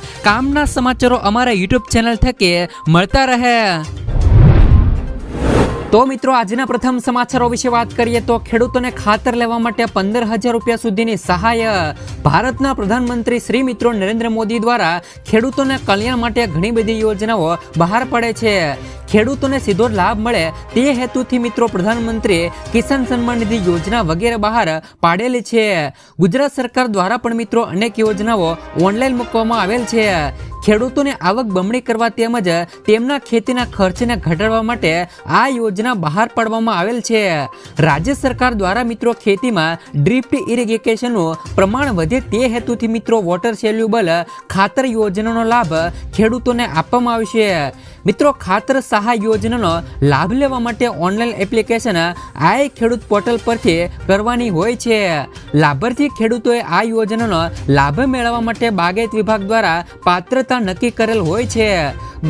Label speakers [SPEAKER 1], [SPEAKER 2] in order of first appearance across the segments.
[SPEAKER 1] કામના સમાચારો અમારા યુટ્યુબ ચેનલ થકી મળતા રહે. તો મિત્રો, આજના પ્રથમ સમાચારો વિશે વાત કરીએ તો ખેડૂતોને ખાતર લેવા માટે પંદર હજાર રૂપિયા સુધીની સહાય. ભારતના પ્રધાનમંત્રી શ્રી મિત્રો નરેન્દ્ર મોદી દ્વારા ખેડૂતોના કલ્યાણ માટે ઘણી બધી યોજનાઓ બહાર પડે છે. ખેડૂતોને સીધો લાભ મળે તે હેતુથી મિત્રો પ્રધાનમંત્રી કિસાન સન્માન નિધિ યોજના વગેરે બહાર પાડેલી છે. ગુજરાત સરકાર દ્વારા પણ મિત્રો અનેક યોજનાઓ ઓનલાઈન મૂકવામાં આવેલ છે. ખેડૂતોને આવક બમણી કરવા તેમજ તેમના ખેતીના ખર્ચને ઘટાડવા માટે આ યોજના બહાર પાડવામાં આવેલ છે. રાજ્ય સરકાર દ્વારા મિત્રો ખેતીમાં ડ્રિફ્ટ ઇરિગેશનનું પ્રમાણ વધે તે હેતુથી મિત્રો વોટર સેલ્યુબલ ખાતર યોજનાનો લાભ ખેડૂતોને આપવામાં આવશે. મિત્રો ખાતર સહાય યોજનાનો લાભ લેવા માટે ઓનલાઈન એપ્લિકેશન આઈ ખેડૂત પોર્ટલ પરથી કરવાની હોય છે. લાભાર્થી ખેડૂતોએ આ યોજનાનો લાભ મેળવવા માટે બાગાયત વિભાગ દ્વારા પાત્રતા નક્કી કરેલ હોય છે.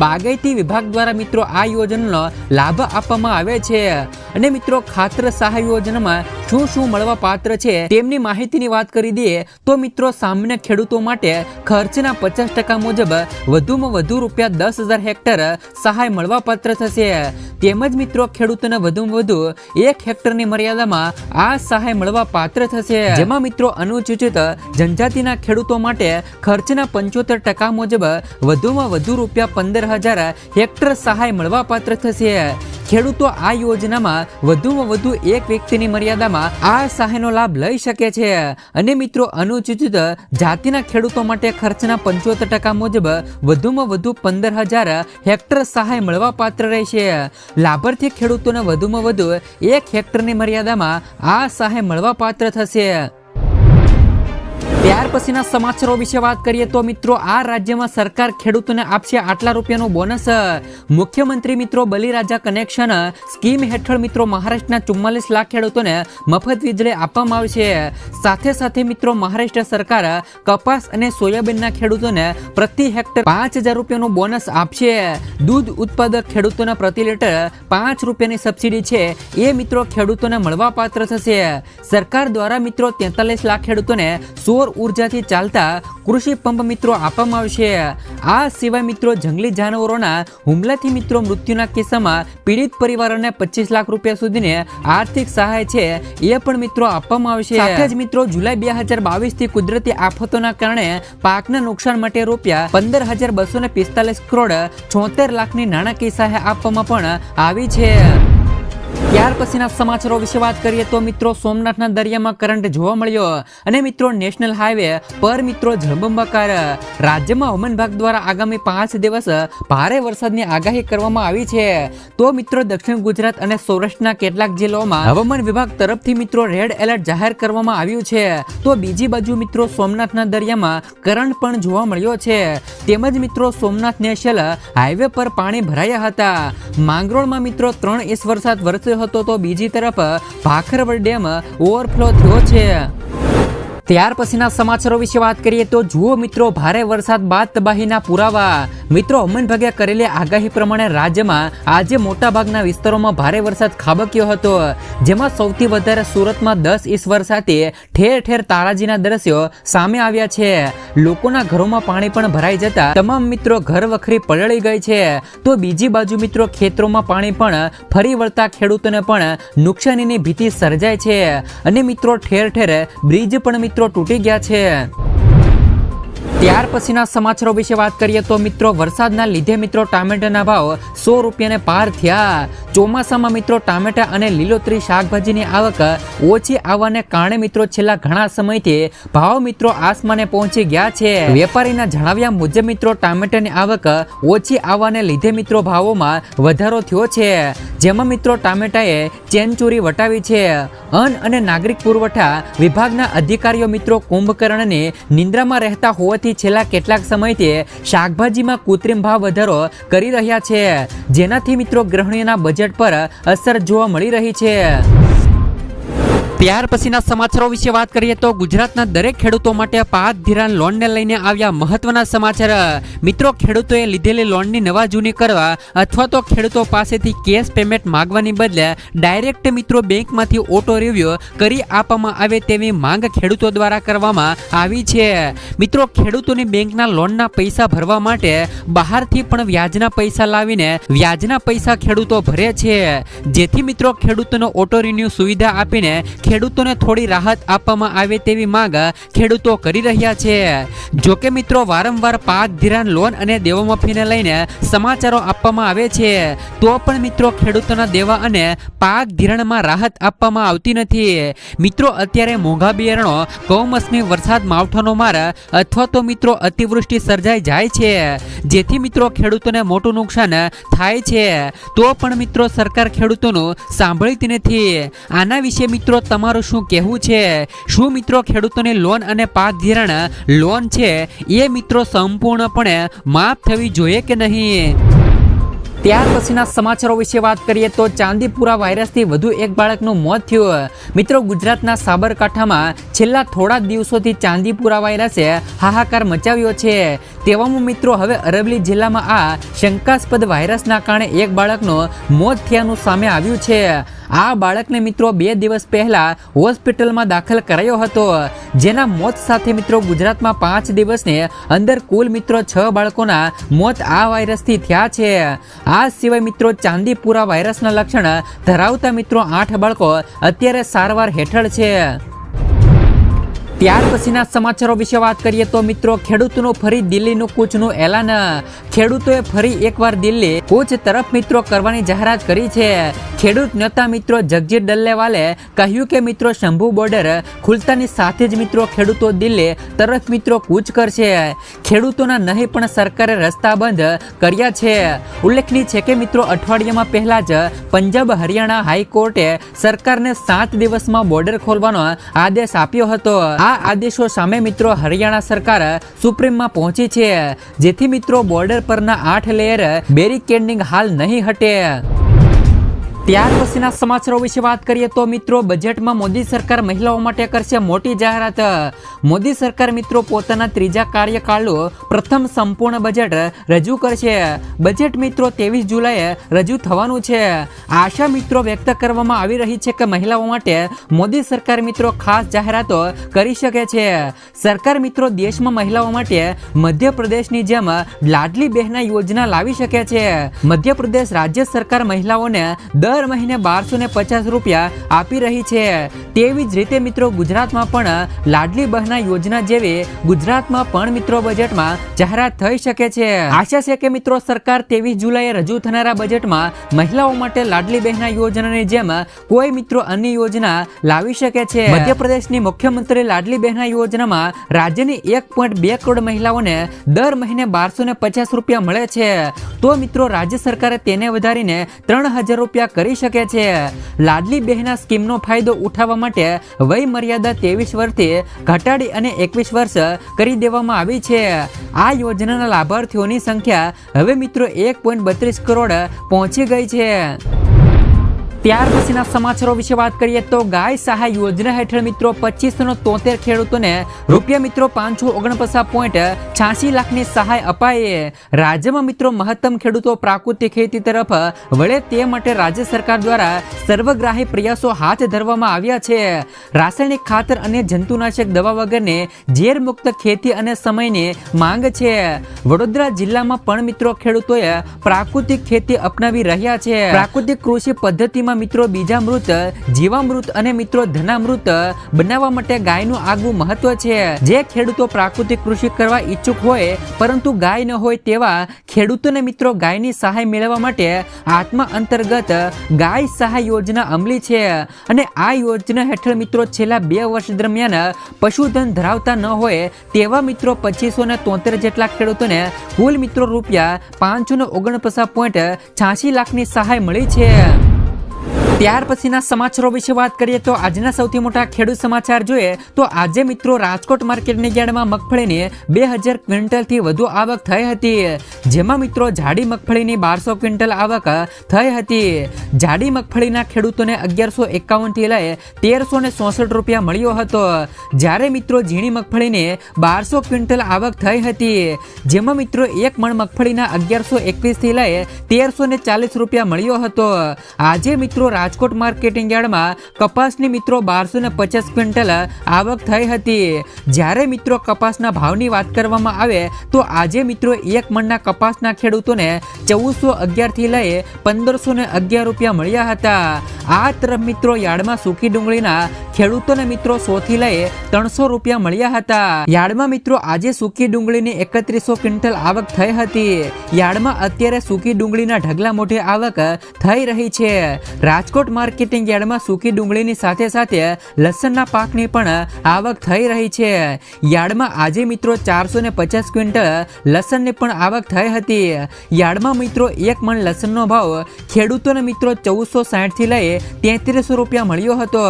[SPEAKER 1] બાગાયતી વિભાગ દ્વારા મિત્રો આ યોજનાનો લાભ આપવામાં આવે છે. અને મિત્રો ખાતર સહાય યોજનામાં શું શું મળવા પાત્ર છે તેમની માહિતીની વાત કરી દઈએ તો મિત્રો સામાન્ય ખેડૂતો માટે ખર્ચના પચાસ ટકા મુજબ વધુમાં વધુ રૂપિયા દસ હજાર હેક્ટર સહાય મળવા પાત્ર થશે. તેમજ મિત્રો, ખેડૂતોને વધુમાં વધુ એક હેક્ટરની મર્યાદામાં આ સહાય મળવા પાત્ર થશે. જેમાં મિત્રો, અનુસૂચિત જનજાતિના ખેડૂતો માટે ખર્ચના પંચોતેર ટકા મુજબ વધુમાં વધુ રૂપિયા પંદર હજાર હેક્ટર સહાય મળવા પાત્ર થશે. ખેડૂતો આ યોજનામાં વધુમાં વધુ એક વ્યક્તિની મર્યાદામાં આ સહાયનો લાભ લઈ શકે છે. અને મિત્રો, અનુસૂચિત જાતિના ખેડૂતો માટે ખર્ચના પંચોતેર ટકા મુજબ વધુમાં વધુ પંદર હજાર હેક્ટર સહાય મળવા પાત્ર રહેશે. લાભાર્થી ખેડૂતોને વધુમાં વધુ એક હેક્ટરની મર્યાદામાં આ સહાય મળવા પાત્ર થશે. ત્યાર પછીના સમાચારો વિશે વાત કરીએ તો મિત્રો, આ રાજ્યમાં સરકાર ખેડૂતોને આપશે આટલા રૂપિયાનો બોનસ. મુખ્યમંત્રી મિત્રો બલિરાજા કનેક્શન સ્કીમ હેઠળ મિત્રો મહારાષ્ટ્રના ચુમ્માલીસ લાખ ખેડૂતોને મફત વીજળી આપવામાં આવશે સાથે સાથે મિત્રો, મહારાષ્ટ્ર સરકાર કપાસ અને સોયાબીનના ખેડૂતોને પ્રતિ હેક્ટર પાંચ હજાર રૂપિયાનો બોનસ આપશે. દૂધ ઉત્પાદક ખેડૂતોના પ્રતિ લીટર પાંચ રૂપિયાની સબસિડી છે. એ મિત્રો ખેડૂતોને મળવા પાત્ર થશે. સરકાર દ્વારા મિત્રો તેતાલીસ લાખ ખેડૂતોને સૌર ઉર્જાથી ચાલતા કૃષિ પંપ મિત્રો આપવામાં આવશે. આ સિવાય મિત્રો જંગલી જાનવરોના હુમલાથી મિત્રો મૃત્યુના કિસ્સામાં પીડિત પરિવારોને પચીસ લાખ રૂપિયા સુધીની આર્થિક સહાય છે એ પણ મિત્રો આપવામાં આવશે. સાથે જ મિત્રો જુલાઈ બે હજાર બાવીસથી કુદરતી આફતોના કારણે પાકના નુકસાન માટે રૂપિયા પંદર હજાર બસો ને પિસ્તાલીસ કરોડ છોતેર લાખની નાણાકીય સહાય આપવામાં પણ આવી છે. ત્યાર પછીના સમાચારો વિશે વાત કરીએ તો મિત્રો, સોમનાથના દરિયામાં કરંટ જોવા મળ્યો અને મિત્રો નેશનલ હાઈવે પર મિત્રો જળબંબાકાર રાજ્યમાં હવામાન વિભાગ દ્વારા આગામી પાંચ દિવસ ભારે વરસાદની આગાહી કરવામાં આવી છે. તો મિત્રો, દક્ષિણ ગુજરાત અને સૌરાષ્ટ્રના કેટલાક જિલ્લાઓમાં હવામાન વિભાગ તરફથી મિત્રો રેડ એલર્ટ જાહેર કરવામાં આવ્યું છે. તો બીજી બાજુ મિત્રો, સોમનાથના દરિયામાં કરંટ પણ જોવા મળ્યો છે. તેમજ મિત્રો, સોમનાથ નેશનલ હાઈવે પર પાણી ભરાયા હતા. માંગરોળમાં મિત્રો, ત્રણ ઇંચ વરસાદ વરસ્યો હતો તો બીજી તરફ ભાખરવડ ડેમ ઓવરફ્લો થયો છે. ત્યાર પછીના સમાચારો વિશે વાત કરીએ તો જુઓ મિત્રો, ભારે વરસાદ બાદ તબાહીના પુરાવા. મિત્રો, અમન ભગે કરેલી આગાહી પ્રમાણે રાજ્યમાં આજે મોટા ભાગના વિસ્તારોમાં ભારે વરસાદ ખાબક્યો હતો, જેમાં સૌથી વધારે સુરતમાં દસ ઇંચ વરસાદે ઠેર ઠેર તારાજીના દ્રશ્યો સામે આવ્યા છે. લોકોના ઘરોમાં પાણી પણ ભરાઈ જતા તમામ મિત્રો ઘર વખરી પલળી ગઈ છે. તો બીજી બાજુ મિત્રો, ખેતરોમાં પાણી પણ ફરી વળતા ખેડૂતોને પણ નુકસાનીની ભીતિ સર્જાય છે. અને મિત્રો, ઠેર ઠેર બ્રિજ પણ મિત્રો તૂટી ગયા છે. ત્યાર પછીના સમાચારો વિશે વાત કરીએ તો મિત્રો, વરસાદના લીધે મિત્રો ટામેટાના ભાવ સો રૂપિયાને પાર થયા. ચોમાસામાં મિત્રો ટામેટા અને લીલોતરી શાકભાજીની આવક ઓછી આવવાને કારણે મિત્રો છેલ્લા ઘણા સમયથી ભાવ મિત્રો આસમાને પહોંચી ગયા છે. વેપારીના જણાવ્યા મુજબ મિત્રો ટામેટાની આવક ઓછી આવવાને લીધે મિત્રો ભાવોમાં વધારો થયો છે. જેમાં મિત્રો ટામેટાએ ચેનચોરી વટાવી છે. અન્ન અને નાગરિક પુરવઠા વિભાગના અધિકારીઓ મિત્રો કુંભકર્ણને નિંદ્રામાં રહેતા હોવાથી છેલ્લા કેટલાક સમયથી શાકભાજીમાં કૃત્રિમ ભાવ વધારો કરી રહ્યા છે. જેનાથી મિત્રો, ગ્રહણીના બજેટ પર અસર જોવા મળી રહી છે. ત્યાર પછીના સમાચારો વિશે વાત કરીએ તો ગુજરાતના દરેક ખેડૂતો માટે પાક ધિરાણ લોનને લઈને આવ્યા મહત્વના સમાચાર. મિત્રો, ખેડૂતોએ લીધેલી લોનની નવા જૂની કરવા અથવા તો ખેડૂતો પાસેથી કેશ પેમેન્ટ માંગવાની બદલે ડાયરેક્ટ મિત્રો બેંકમાંથી ઓટો રિવ્યુ કરી આપવામાં આવે તેવી માંગ ખેડૂતો દ્વારા કરવામાં આવી છે. મિત્રો, ખેડૂતોની બેંકના લોનના પૈસા ભરવા માટે બહારથી પણ વ્યાજના પૈસા લાવીને વ્યાજના પૈસા ખેડૂતો ભરે છે. જેથી મિત્રો, ખેડૂતોનો ઓટો રિન્યુ સુવિધા આપીને ખેડૂતોને થોડી રાહત આપવામાં આવે તેવી માંગ ખેડૂતો કરી રહ્યા છે. જો કે મિત્રો, વારંવાર પાક, ધિરાણ, લોન અને દેવામાફીને લઈને સમાચારો આપવામાં આવે છે. તો પણ મિત્રો, ખેડૂતોના દેવા અને પાક, ધિરાણમાં રાહત આપવામાં આવતી નથી. મિત્રો, અત્યારે મોંઘા બિયારણો, કૌમસમી વરસાદ, માવઠાનો માર અથવા તો મિત્રો, અતિવૃષ્ટિ સર્જાઈ જાય છે. જેથી મિત્રો, ખેડૂતોને મોટું નુકસાન થાય છે. તો પણ મિત્રો, સરકાર ખેડૂતોનું સાંભળતી નથી. આના વિશે મિત્રો તમારું શું કહેવું છે? શું મિત્રો ખેડૂતોને લોન અને પાક ધિરાણ લોન છે? એ મિત્રો સંપૂર્ણપણે માફ થવી જોઈએ કે નહીં? ત્યાર પછીના સમાચારો વિશે વાત કરીએ તો ચાંદીપુરા વાયરસથી વધુ એક બાળકનું મોત થયું. મિત્રો, ગુજરાતના સાબરકાંઠામાં છેલ્લા થોડા દિવસોથી ચાંદીપુરા વાયરસે હાહાકાર મચાવ્યો છે. તેવામાં મિત્રો, હવે અરવલ્લી જિલ્લામાં આ શંકાસ્પદ વાયરસના કારણે એક બાળકનું મોત થયાનું સામે આવ્યું છે. આ બાળકને મિત્રો બે દિવસ પહેલા હોસ્પિટલમાં દાખલ કરાયો હતો. જેના મોત સાથે મિત્રો ગુજરાતમાં પાંચ દિવસને અંદર કુલ મિત્રો છ બાળકોના મોત આ વાયરસથી થયા છે. આ સિવાય મિત્રો ચાંદીપુરા વાયરસના લક્ષણ ધરાવતા મિત્રો આઠ બાળકો અત્યારે સારવાર હેઠળ છે. ત્યાર પછીના સમાચારો વિશે વાત કરીએ તો મિત્રો ખેડૂતોનું ફરી દિલ્હીનું કૂચનું એલાન. ખેડૂતોએ ફરી એકવાર દિલ્હી કૂચ તરફ મિત્રો કરવાની જાહેરાત કરી છે. ખેડૂત નેતા મિત્રો જગજીત ડલ્લેવાલે કહ્યું કે મિત્રો, શંભુ બોર્ડર ખુલતાની સાથે જ મિત્રો ખેડૂતો દિલ્હી તરફ મિત્રો કૂચ કરશે. ખેડૂતોના નહીં, પણ સરકારે રસ્તા બંધ કર્યા છે. ઉલ્લેખનીય છે કે મિત્રો, અઠવાડિયામાં પહેલા જ પંજાબ હરિયાણા હાઈકોર્ટે સરકારને સાત દિવસમાં બોર્ડર ખોલવાનો આદેશ આપ્યો હતો. આ આદેશો સામે મિત્રો હરિયાણા સરકાર સુપ્રીમમાં પહોંચી છે. જેથી મિત્રો, બોર્ડર પરના આઠ લેયર બેરિકેડિંગ હાલ નહીં હટે. ત્યાર પછીના સમાચારો વિશે વાત કરીએ તો મિત્રો, બજેટમાં મોદી સરકાર મહિલાઓ માટે કરશે મોટી જાહેરાત. મોદી સરકાર મિત્રો પોતાના ત્રીજા કાર્યકાળનું પ્રથમ સંપૂર્ણ બજેટ રજૂ કરશે. બજેટ મિત્રો ત્રેવીસ જુલાઈએ રજૂ થવાનું છે. આશા મિત્રો વ્યક્ત કરવામાં આવી રહી છે કે મહિલાઓ માટે મોદી સરકાર મિત્રો ખાસ જાહેરાતો કરી શકે છે. સરકાર મિત્રો દેશમાં મહિલાઓ માટે મધ્યપ્રદેશની જેમ લાડલી બહેના યોજના લાવી શકે છે. મધ્યપ્રદેશ રાજ્ય સરકાર મહિલાઓને દર મહિને બારસો ને પચાસ રૂપિયા આપી રહી છે. તેવી જ રીતે મિત્રો ગુજરાતમાં પણ લાડલી બહના યોજના જેવી ગુજરાતમાં પણ મિત્રો બજેટમાં જાહેરાત થઈ શકે છે. આશા છે કે મિત્રો સરકાર ત્રેવીસ જુલાઈએ રજૂ થનારા બજેટમાં મહિલાઓ માટે લાડલી બહેના યોજનાની જેમ કોઈ મિત્રો અન્ય યોજના લાવી શકે છે. મધ્યપ્રદેશની મુખ્યમંત્રી લાડલી બહેના યોજનામાં રાજ્યની એક પોઈન્ટ બે કરોડ મહિલાઓને દર મહિને બારસો ને પચાસ રૂપિયા મળે છે. તો મિત્રો રાજ્ય સરકારે તેને વધારીને ત્રણ હજાર રૂપિયા કરી શકે છે. લાડલી બહેના સ્કીમનો ફાયદો ઉઠાવવા માટે વય મર્યાદા ત્રેવીસ વર્ષથી ઘટાડી અને એકવીસ વર્ષ કરી દેવામાં આવી છે. આ યોજનાના લાભાર્થીઓની સંખ્યા હવે મિત્રો એક પોઈન્ટ બત્રીસ કરોડ પહોંચી ગઈ છે. ત્યાર પછીના સમાચારો વિશે વાત કરીએ તો ગાય સહાય યોજના હેઠળ મિત્રો પચીસો તોતેર ખેડૂતોને રૂપિયા મિત્રો પાંચસો ઓગણપચાસ પોઈન્ટ છ્યાસી લાખની સહાય અપાય રાજ્યમાં મિત્રો મહત્તમ ખેડૂતો પ્રાકૃતિક ખેતી તરફ વળે તે માટે રાજ્ય સરકાર દ્વારા સર્વગ્રાહી પ્રયાસો હાથ ધરવામાં આવ્યા છે. રાસાયણિક ખાતર અને જંતુનાશક દવા વગરને ઝેર મુક્ત ખેતી અને સમયની માંગ છે. વડોદરા જિલ્લામાં પણ મિત્રો ખેડૂતોએ પ્રાકૃતિક ખેતી અપનાવી રહ્યા છે. પ્રાકૃતિક કૃષિ પદ્ધતિમાં મિત્રો બીજા મૃત જીવામૃત અને મિત્રો ધનામૃત બનાવવા માટે ગાયનું આગવું મહત્વ છે. જે ખેડૂતો પ્રાકૃતિક કૃષિ કરવા ઈચ્છુક હોય, પરંતુ ગાય ન હોય તેવા ખેડૂતોને મિત્રો ગાયની સહાય મેળવવા માટે આત્મા અંતર્ગત ગાય સહાય યોજના અમલી છે. અને આ યોજના હેઠળ મિત્રો છેલ્લા બે વર્ષ દરમિયાન પશુધન ધરાવતા ન હોય તેવા મિત્રો પચીસો ને તોતેર જેટલા ખેડૂતોને કુલ મિત્રો રૂપિયા પાંચસો ને ઓગણપચાસ પોઈન્ટ છ્યાસી લાખની સહાય મળી છે. ત્યાર પછીના સમાચારો વિશે વાત કરીએ તો આજના સૌથી મોટા ખેડૂત સમાચાર જોઈએ તો આજે મિત્રો રાજકોટ માર્કેટની યાર્ડમાં મગફળીની બે હજાર ક્વિન્ટલથી વધુ આવક થઈ હતી. જેમાં મિત્રો જાડી મગફળીની બારસો ક્વિન્ટલ આવક થઈ હતી. જાડી મગફળીના ખેડૂતોને અગિયારસો એકાવનથી લઈ તેરસો ને ચોસઠ રૂપિયા મળ્યો હતો. જ્યારે મિત્રો ઝીણી મગફળીને બારસો ક્વિન્ટલ આવક થઈ હતી. જેમાં મિત્રો એક મણ મગફળીના અગિયારસો એકવીસથી લઈ તેરસો ને ચાલીસ રૂપિયા મળ્યો હતો. આજે મિત્રો રાજકોટ માર્કેટિંગ યાર્ડમાં કપાસની મિત્રો બારસો ને પચાસ ક્વિન્ટલ આવક થઈ હતી. જ્યારે મિત્રો કપાસના ભાવની વાત કરવામાં આવે, તો આજે મિત્રો એક મણના કપાસના ખેડૂતોને ચૌદસો અગિયારથી લઈ પંદરસો ને અગિયાર રૂપિયા મળ્યા હતા. આ તરફ મિત્રો યાર્ડમાં સૂકી ડુંગળીના ખેડૂતોને મિત્રો સોથી લઈ ત્રણસો રૂપિયા મળ્યા હતા. યાર્ડમાં મિત્રો આજે સૂકી ડુંગળીની એકત્રીસો ક્વિન્ટલ આવક થઈ હતી. યાર્ડમાં અત્યારે સૂકી ડુંગળીના ઢગલા મોટી આવક થઈ રહી છે. રાજકોટ માર્કેટિંગ યાર્ડમાં સૂકી ડુંગળીની સાથે સાથે લસણના પાકની પણ આવક થઈ રહી છે. યાર્ડમાં આજે મિત્રો ચારસો ને પચાસ ક્વિન્ટલ લસણની પણ આવક થઈ હતી. યાર્ડમાં મિત્રો એક મણ લસણનો ભાવ ખેડૂતોને મિત્રો ચૌદસો સાઠથી લઈ તેત્રીસો રૂપિયા મળ્યો હતો.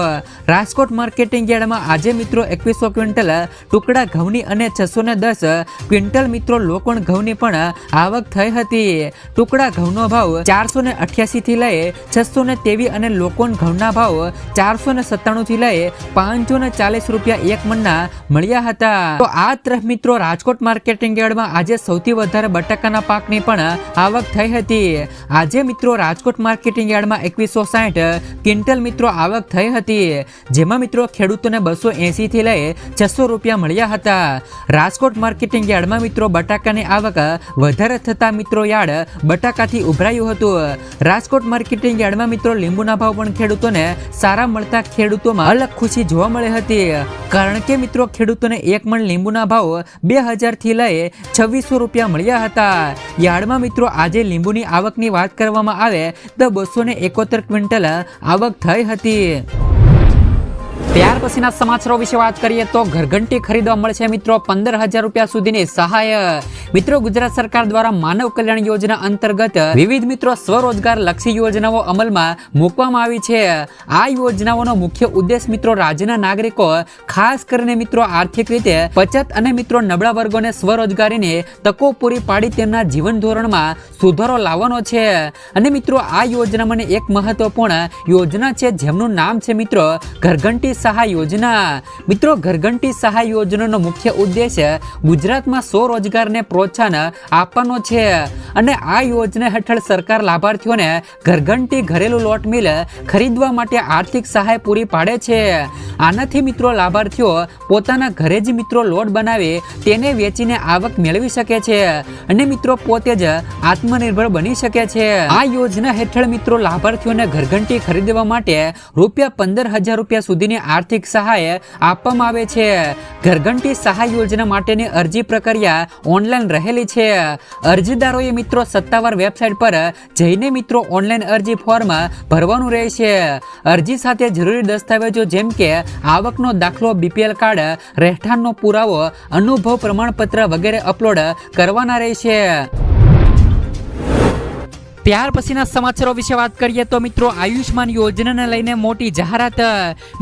[SPEAKER 1] રાજકોટ માર્કેટિંગ યાર્ડમાં આજે મિત્રો એકવીસો ક્વિન્ટલ ટુકડા ઘઉંની અને છસો ને દસ ક્વિન્ટલ મિત્રો લોકોણ ઘઉંની પણ આવક થઈ હતી. ટુકડા ઘઉંનો ભાવ ચારસો ને અઠ્યાસી થી લઈ છસો ને તેવી અને લોકોન ઘઉંના ભાવ ચારસો ને સત્તાણુંથી લઈ પાંચસો ને ચાલીસ રૂપિયા એક મણના મળ્યા હતા. તો આ તરફ મિત્રો રાજકોટ માર્કેટિંગ યાર્ડમાં આજે સૌથી વધારે બટાકાના પાકની પણ આવક થઈ હતી. આજે મિત્રો રાજકોટ માર્કેટિંગ યાર્ડમાં એકવીસો સાઠ ક્વિન્ટલ મિત્રો આવક થઈ હતી. જેમાં મિત્રો ખેડૂતોને બસો એંસી થી લઈ છસો રૂપિયા મળ્યા હતા. રાજકોટ માર્કેટિંગ યાર્ડમાં મિત્રો બટાકાની આવક વધારે થતા મિત્રો યાર્ડ બટાકાથી ઉભરાયું હતું. રાજકોટ માર્કેટિંગ યાર્ડમાં મિત્રો લીંબુના ભાવ પણ ખેડૂતોને સારા મળતા ખેડૂતોમાં અલગ ખુશી જોવા મળી હતી. કારણ કે મિત્રો, ખેડૂતોને એક મણ લીંબુના ભાવ બે હજારથી લઈ છવ્વીસો રૂપિયા મળ્યા હતા. યાર્ડમાં મિત્રો, આજે લીંબુની આવકની વાત કરવામાં આવે, તો બસો એકોતેર ક્વિન્ટલ આવક થઈ હતી. ત્યાર પછીના સમાચારો વિશે વાત કરીએ તો ઘરઘંટી ખરીદવા મળશે મિત્રો પંદર હજાર રૂપિયા સુધીની સહાય. મિત્રો, ગુજરાત સરકાર દ્વારા માનવ કલ્યાણ યોજના અંતર્ગત વિવિધ મિત્રો સ્વરોજગાર લક્ષી યોજનાઓ અમલમાં મૂકવામાં આવી છે. આ યોજનાઓનો મુખ્ય ઉદ્દેશ મિત્રો રાજ્યના નાગરિકો, ખાસ કરીને મિત્રો આર્થિક રીતે બચત અને મિત્રો નબળા વર્ગોને સ્વરોજગારીને તકો પૂરી પાડી તેમના જીવન ધોરણમાં સુધારો લાવવાનો છે. અને મિત્રો, આ યોજનામાં એક મહત્વપૂર્ણ યોજના છે જેમનું નામ છે મિત્રો ઘરઘંટી સહાય યોજના. મિત્રો, ઘરઘંટી સહાય યોજનાનો મુખ્ય ઉદ્દેશ્ય ગુજરાતમાં સ્વરોજગારને પ્રોત્સાહન આપવાનો છે. અને આ યોજના હેઠળ સરકાર લાભાર્થીઓને ઘરઘંટી ઘરેલું લોટ મિલ ખરીદવા માટે આર્થિક સહાય પૂરી પાડે છે. આનાથી મિત્રો, લાભાર્થીઓ પોતાના ઘરે જ મિત્રો લોટ બનાવી તેને વેચીને આવક મેળવી શકે છે અને મિત્રો, પોતે જ આત્મનિર્ભર બની શકે છે. આ યોજના હેઠળ મિત્રો, લાભાર્થીઓને ઘરઘંટી ખરીદવા માટે રૂપિયા પંદર હજાર રૂપિયા સુધીની આર્થિક સહાય આપવામાં આવે છે. ઘરઘંટી સહાય યોજના માટેની અરજી પ્રક્રિયા ઓનલાઈન રહેલી છે. અરજીદારોએ મિત્રો સત્તાવાર વેબસાઇટ પર જઈને મિત્રો ઓનલાઈન અરજી ફોર્મ ભરવાનું રહેશે. અરજી સાથે જરૂરી દસ્તાવેજો જેમ કે આવકનો દાખલો, બીપીએલ કાર્ડ, રહેઠાણનો પુરાવો, અનુભવ પ્રમાણપત્ર વગેરે અપલોડ કરવાના રહેશે. ત્યાર પછીના સમાચારો વિશે વાત કરીએ તો મિત્રો આયુષ્માન યોજનાને લઈને મોટી જાહેરાત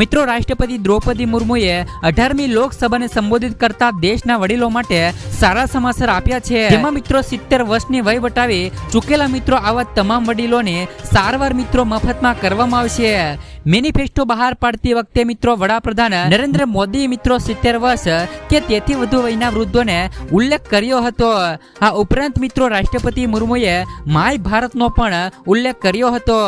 [SPEAKER 1] મિત્રો રાષ્ટ્રપતિ દ્રૌપદી મુર્મુએ અઢારમી લોકસભાને સંબોધિત કરતા દેશના વડીલો માટે સારા સમાચાર આપ્યા છે. જેમાં મિત્રો સિત્તેર વર્ષની વય વટાવી ચૂકેલા મિત્રો આવા તમામ વડીલોને સારવાર મિત્રો મફતમાં કરવામાં આવશે. મેનિફેસ્ટો બહાર પાડતી વખતે મિત્રો વડાપ્રધાન નરેન્દ્ર મોદી મિત્રો સિત્તેર વર્ષ કે તેથી વધુ વયના વૃદ્ધોને ઉલ્લેખ કર્યો હતો. આ ઉપરાંત મિત્રો રાષ્ટ્રપતિ મુર્મુએ માય ભારતનો પણ ઉલ્લેખ કર્યો હતો.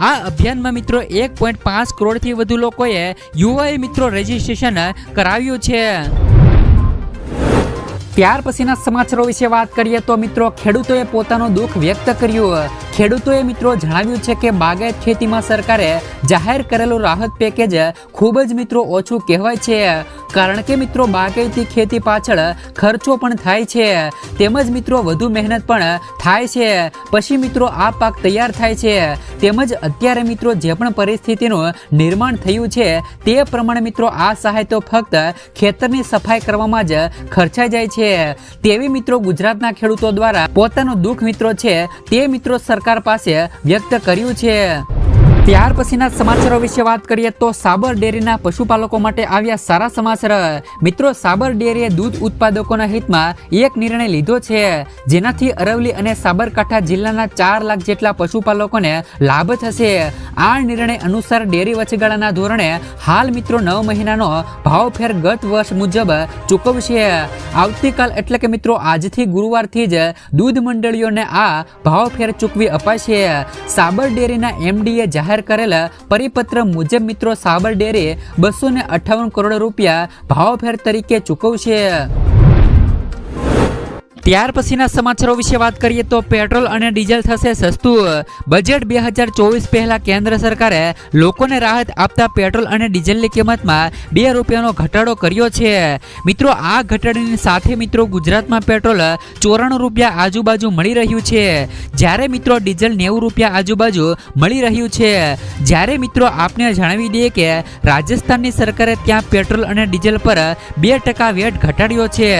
[SPEAKER 1] આ અભિયાનમાં મિત્રો એક પોઈન્ટ પાંચ કરોડથી વધુ લોકોએ યુવાએ મિત્રો રજીસ્ટ્રેશન કરાવ્યું છે. ત્યાર પછીના સમાચારો વિશે વાત કરીએ તો મિત્રો, ખેડૂતોએ પોતાનું દુઃખ વ્યક્ત કર્યું. ખેડૂતોએ મિત્રો જણાવ્યું છે કે બાગાયત ખેતીમાં સરકારે જાહેર કરેલું રાહત પેકેજ ખૂબ જ મિત્રો ઓછું કહેવાય છે. કારણ કે મિત્રો, બાગાયતી ખેતી પાછળ ખર્ચો પણ થાય છે. તેમજ મિત્રો, વધુ મહેનત પણ થાય છે. પછી મિત્રો, આ પાક તૈયાર થાય છે. તેમજ અત્યારે મિત્રો, જે પણ પરિસ્થિતિનું નિર્માણ થયું છે, તે પ્રમાણે મિત્રો, આ સહાય તો ફક્ત ખેતરની સફાઈ કરવામાં જ ખર્ચાઈ જાય છે. તેવી મિત્રો ગુજરાતના ખેડૂતો દ્વારા પોતાનું દુઃખ મિત્રો છે તે મિત્રો સરકાર પાસે વ્યક્ત કર્યું છે. ત્યાર પછીના સમાચારો વિશે વાત કરીએ તો સાબર ડેરીના પશુપાલકો માટે આવ્યા સારા સમાચાર. મિત્રો, સાબર ડેરીએ દૂધ ઉત્પાદકોના હિતમાં એક નિર્ણય લીધો છે. જેનાથી અરવલી અને સાબરકાંઠા જિલ્લાના ચાર લાખ જેટલા પશુપાલકોને લાભ થશે. આ નિર્ણય અનુસાર ડેરી વચગાળાના ધોરણે હાલ મિત્રો નવ મહિનાનો ભાવફેર ગત વર્ષ મુજબ ચૂકવશે. આવતીકાલ એટલે કે મિત્રો આજથી ગુરુવારથી જ દૂધ મંડળીઓને આ ભાવફેર ચૂકવી અપાશે. સાબર ડેરીના એમડીએ જાહેર કરેલ પરિપત્ર મુજબ મિત્રો સાબર ડેરી બસો કરોડ રૂપિયા ભાવફેર તરીકે ચૂકવશે. ત્યાર પછીના સમાચારો વિશે વાત કરીએ તો પેટ્રોલ અને ડીઝલ થશે સસ્તું. બજેટ બે હજાર ચોવીસ પહેલાં કેન્દ્ર સરકારે લોકોને રાહત આપતા પેટ્રોલ અને ડીઝલની કિંમતમાં બે રૂપિયાનો ઘટાડો કર્યો છે. મિત્રો, આ ઘટાડાની સાથે મિત્રો ગુજરાતમાં પેટ્રોલ ચોરાણું રૂપિયા આજુબાજુ મળી રહ્યું છે. જ્યારે મિત્રો ડીઝલ નેવું રૂપિયા આજુબાજુ મળી રહ્યું છે. જ્યારે મિત્રો આપને જણાવી દઈએ કે રાજસ્થાનની સરકારે ત્યાં પેટ્રોલ અને ડીઝલ પર બે ટકા વેટ ઘટાડ્યો છે.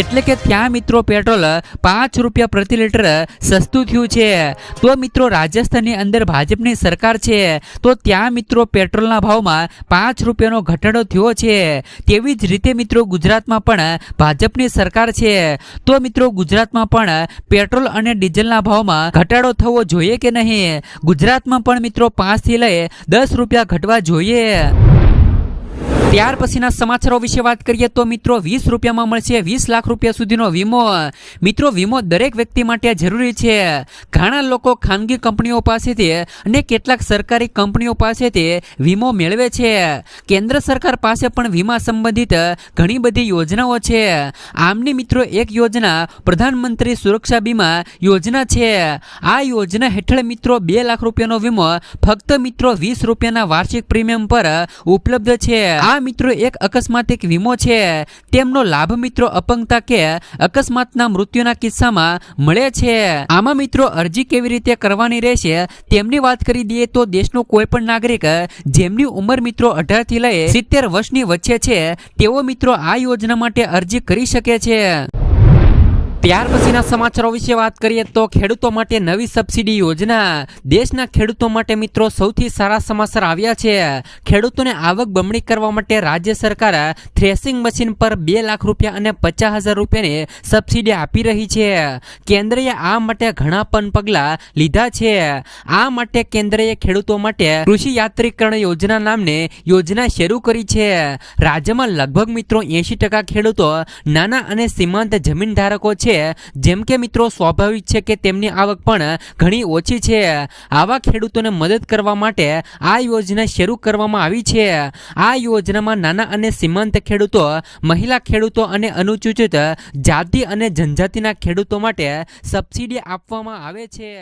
[SPEAKER 1] એટલે કે ત્યાં મિત્રો પેટ્રોલ પાંચ રૂપિયા પ્રતિ લીટર સસ્તું થયું છે. તો મિત્રો રાજસ્થાનની અંદર ભાજપની સરકાર છે. તો ત્યાં મિત્રો પેટ્રોલના ભાવમાં પાંચ રૂપિયાનો ઘટાડો થયો છે. તેવી જ રીતે મિત્રો ગુજરાતમાં પણ ભાજપની સરકાર છે. તો મિત્રો ગુજરાતમાં પણ પેટ્રોલ અને ડીઝલના ભાવમાં ઘટાડો થવો જોઈએ કે નહીં? ગુજરાતમાં પણ મિત્રો પાંચથી લઈ દસ રૂપિયા ઘટવા જોઈએ. ત્યાર પછીના સમાચારો વિશે વાત કરીએ તો મિત્રો વીસ રૂપિયામાં મળશે વીસ લાખ રૂપિયા સુધીનો વીમો. મિત્રો, વીમો દરેક વ્યક્તિ માટે જરૂરી છે. ઘણા લોકો ખાનગી કંપનીઓ પાસેથી અને કેટલાક સરકારી કંપનીઓ પાસેથી વીમો મેળવે છે. કેન્દ્ર સરકાર પાસે પણ વીમા સંબંધિત ઘણી બધી યોજનાઓ છે. આમની મિત્રો, એક યોજના પ્રધાનમંત્રી સુરક્ષા બીમા યોજના છે. આ યોજના હેઠળ મિત્રો બે લાખ રૂપિયાનો વીમો ફક્ત મિત્રો વીસ રૂપિયાના વાર્ષિક પ્રીમિયમ પર ઉપલબ્ધ છે. આ મિત્રો એક અકસ્માતિક વીમો છે. તેમનો લાભ મિત્રો અપંગતા કે અકસ્માતના મૃત્યુના કિસ્સામાં મળે છે. આમાં મિત્રો અરજી કેવી રીતે કરવાની રહેશે તેમની વાત કરી દઈએ તો દેશનો કોઈ પણ નાગરિક જેમની ઉંમર મિત્રો અઢારથી લઈ સિત્તેર વર્ષની વચ્ચે છે, તેઓ મિત્રો આ યોજના માટે અરજી કરી શકે છે. ત્યાર પછીના સમાચારો વિશે વાત કરીએ તો ખેડૂતો માટે નવી સબસિડી યોજના. દેશના ખેડૂતો માટે મિત્રો સૌથી સારા સમાચાર આવ્યા છે. ખેડૂતોને આવક બમણી કરવા માટે રાજ્ય સરકાર થ્રેસિંગ મશીન પર બે લાખ રૂપિયા અને પચાસ હજાર રૂપિયાની સબસિડી આપી રહી છે. કેન્દ્રએ આ માટે ઘણા પણ પગલાં લીધા છે. આ માટે કેન્દ્રએ ખેડૂતો માટે કૃષિ યાત્રીકરણ યોજના નામની યોજના શરૂ કરી છે. રાજ્યમાં લગભગ મિત્રો એંશી ટકા ખેડૂતો નાના અને સીમાંત જમીન ધારકો જેમ કે મિત્રો, સ્વાભાવિક છે કે તેમની આવક પણ ઘણી ઓછી છે. આવા ખેડૂતોને મદદ કરવા માટે આ યોજના શરૂ કરવામાં આવી છે. આ યોજનામાં નાના અને સીમાંત ખેડૂતો, મહિલા ખેડૂતો અને અનુસૂચિત જાતિ અને જનજાતિના ખેડૂતો માટે સબસિડી આપવામાં આવે છે.